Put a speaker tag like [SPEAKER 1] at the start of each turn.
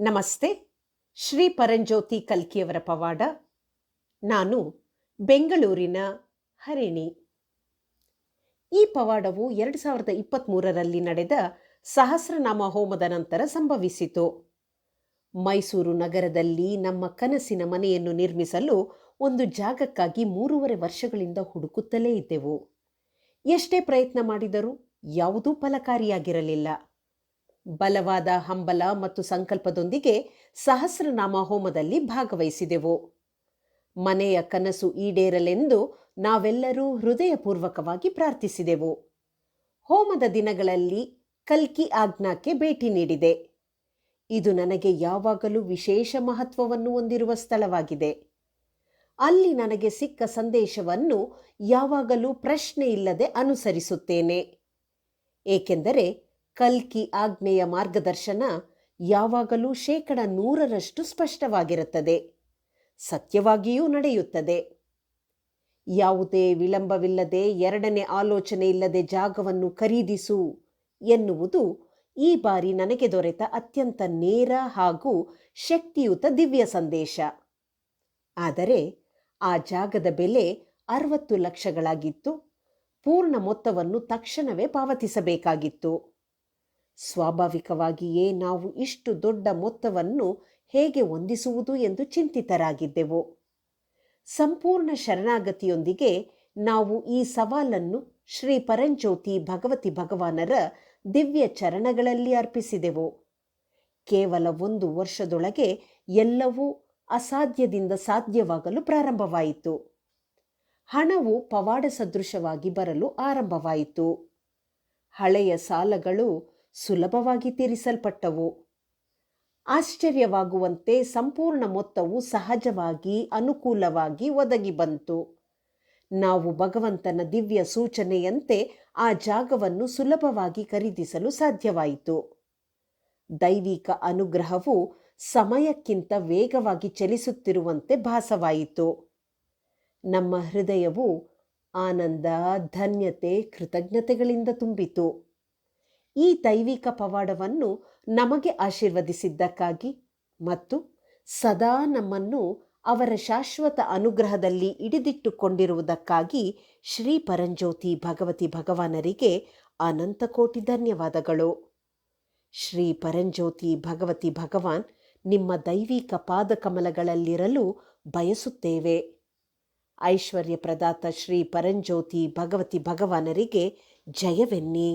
[SPEAKER 1] ನಮಸ್ತೆ. ಶ್ರೀ ಪರಂಜ್ಯೋತಿ ಕಲ್ಕಿಯವರ ಪವಾಡ. ನಾನು ಬೆಂಗಳೂರಿನ ಹರಿಣಿ. ಈ ಪವಾಡವು ಎರಡು ಸಾವಿರದ ಇಪ್ಪತ್ತ್ಮೂರರಲ್ಲಿ ನಡೆದ ಸಹಸ್ರನಾಮ ಹೋಮದ ನಂತರ ಸಂಭವಿಸಿತು. ಮೈಸೂರು ನಗರದಲ್ಲಿ ನಮ್ಮ ಕನಸಿನ ಮನೆಯನ್ನು ನಿರ್ಮಿಸಲು ಒಂದು ಜಾಗಕ್ಕಾಗಿ ಮೂರುವರೆ ವರ್ಷಗಳಿಂದ ಹುಡುಕುತ್ತಲೇ ಇದ್ದೆವು. ಎಷ್ಟೇ ಪ್ರಯತ್ನ ಮಾಡಿದರೂ ಯಾವುದೂ ಫಲಕಾರಿಯಾಗಿರಲಿಲ್ಲ. ಬಲವಾದ ಹಂಬಲ ಮತ್ತು ಸಂಕಲ್ಪದೊಂದಿಗೆ ಸಹಸ್ರನಾಮ ಹೋಮದಲ್ಲಿ ಭಾಗವಹಿಸಿದೆವು. ಮನೆಯ ಕನಸು ಈಡೇರಲೆಂದು ನಾವೆಲ್ಲರೂ ಹೃದಯಪೂರ್ವಕವಾಗಿ ಪ್ರಾರ್ಥಿಸಿದೆವು. ಹೋಮದ ದಿನಗಳಲ್ಲಿ ಕಲ್ಕಿ ಆಜ್ಞಾಕ್ಕೆ ಭೇಟಿ ನೀಡಿದೆ. ಇದು ನನಗೆ ಯಾವಾಗಲೂ ವಿಶೇಷ ಮಹತ್ವವನ್ನು ಹೊಂದಿರುವ ಸ್ಥಳವಾಗಿದೆ. ಅಲ್ಲಿ ನನಗೆ ಸಿಕ್ಕ ಸಂದೇಶವನ್ನು ಯಾವಾಗಲೂ ಪ್ರಶ್ನೆ ಇಲ್ಲದೆ ಅನುಸರಿಸುತ್ತೇನೆ. ಏಕೆಂದರೆ ಕಲ್ಕಿ ಆಜ್ಞೆಯ ಮಾರ್ಗದರ್ಶನ ಯಾವಾಗಲೂ ಶೇಕಡ ನೂರರಷ್ಟು ಸ್ಪಷ್ಟವಾಗಿರುತ್ತದೆ. ಸತ್ಯವಾಗಿಯೂ ನಡೆಯುತ್ತದೆ. ಯಾವುದೇ ವಿಳಂಬವಿಲ್ಲದೆ ಎರಡನೇ ಆಲೋಚನೆ ಇಲ್ಲದೆ ಜಾಗವನ್ನು ಖರೀದಿಸು ಎನ್ನುವುದು ಈ ಬಾರಿ ನನಗೆ ದೊರೆತ ಅತ್ಯಂತ ನೇರ ಹಾಗೂ ಶಕ್ತಿಯುತ ದಿವ್ಯ ಸಂದೇಶ. ಆದರೆ ಆ ಜಾಗದ ಬೆಲೆ ಅರವತ್ತು ಲಕ್ಷಗಳಾಗಿತ್ತು. ಪೂರ್ಣ ಮೊತ್ತವನ್ನು ತಕ್ಷಣವೇ ಪಾವತಿಸಬೇಕಾಗಿತ್ತು. ಸ್ವಾಭಾವಿಕವಾಗಿಯೇ ನಾವು ಇಷ್ಟು ದೊಡ್ಡ ಮೊತ್ತವನ್ನು ಹೇಗೆ ಹೊಂದಿಸುವುದು ಎಂದು ಚಿಂತಿತರಾಗಿದ್ದೆವು. ಸಂಪೂರ್ಣ ಶರಣಾಗತಿಯೊಂದಿಗೆ ನಾವು ಈ ಸವಾಲನ್ನು ಶ್ರೀ ಪರಂಜ್ಯೋತಿ ಭಗವತಿ ಭಗವಾನರ ದಿವ್ಯ ಚರಣಗಳಲ್ಲಿ ಅರ್ಪಿಸಿದೆವು. ಕೇವಲ ಒಂದು ವರ್ಷದೊಳಗೆ ಎಲ್ಲವೂ ಅಸಾಧ್ಯದಿಂದ ಸಾಧ್ಯವಾಗಲು ಪ್ರಾರಂಭವಾಯಿತು. ಹಣವು ಪವಾಡ ಸದೃಶವಾಗಿ ಬರಲು ಆರಂಭವಾಯಿತು. ಹಳೆಯ ಸಾಲಗಳು ಸುಲಭವಾಗಿ ತೀರಿಸಲ್ಪಟ್ಟವು. ಆಶ್ಚರ್ಯವಾಗುವಂತೆ ಸಂಪೂರ್ಣ ಮೊತ್ತವು ಸಹಜವಾಗಿ ಅನುಕೂಲವಾಗಿ ಒದಗಿ ಬಂತು. ನಾವು ಭಗವಂತನ ದಿವ್ಯ ಸೂಚನೆಯಂತೆ ಆ ಜಾಗವನ್ನು ಸುಲಭವಾಗಿ ಖರೀದಿಸಲು ಸಾಧ್ಯವಾಯಿತು. ದೈವಿಕ ಅನುಗ್ರಹವು ಸಮಯಕ್ಕಿಂತ ವೇಗವಾಗಿ ಚಲಿಸುತ್ತಿರುವಂತೆ ಭಾಸವಾಯಿತು. ನಮ್ಮ ಹೃದಯವು ಆನಂದ, ಧನ್ಯತೆ, ಕೃತಜ್ಞತೆಗಳಿಂದ ತುಂಬಿತು. ಈ ದೈವಿಕ ಪವಾಡವನ್ನು ನಮಗೆ ಆಶೀರ್ವದಿಸಿದ್ದಕ್ಕಾಗಿ ಮತ್ತು ಸದಾ ನಮ್ಮನ್ನು ಅವರ ಶಾಶ್ವತ ಅನುಗ್ರಹದಲ್ಲಿ ಹಿಡಿದಿಟ್ಟುಕೊಂಡಿರುವುದಕ್ಕಾಗಿ ಶ್ರೀ ಪರಂಜ್ಯೋತಿ ಭಗವತಿ ಭಗವಾನರಿಗೆ ಅನಂತ ಕೋಟಿ ಧನ್ಯವಾದಗಳು. ಶ್ರೀ ಪರಂಜ್ಯೋತಿ ಭಗವತಿ ಭಗವಾನ್ ನಿಮ್ಮ ದೈವಿಕ ಪಾದಕಮಲಗಳಲ್ಲಿರಲು ಬಯಸುತ್ತೇವೆ. ಐಶ್ವರ್ಯ ಪ್ರದಾತ ಶ್ರೀ ಪರಂಜ್ಯೋತಿ ಭಗವತಿ ಭಗವಾನರಿಗೆ ಜಯವೆನ್ನಿ.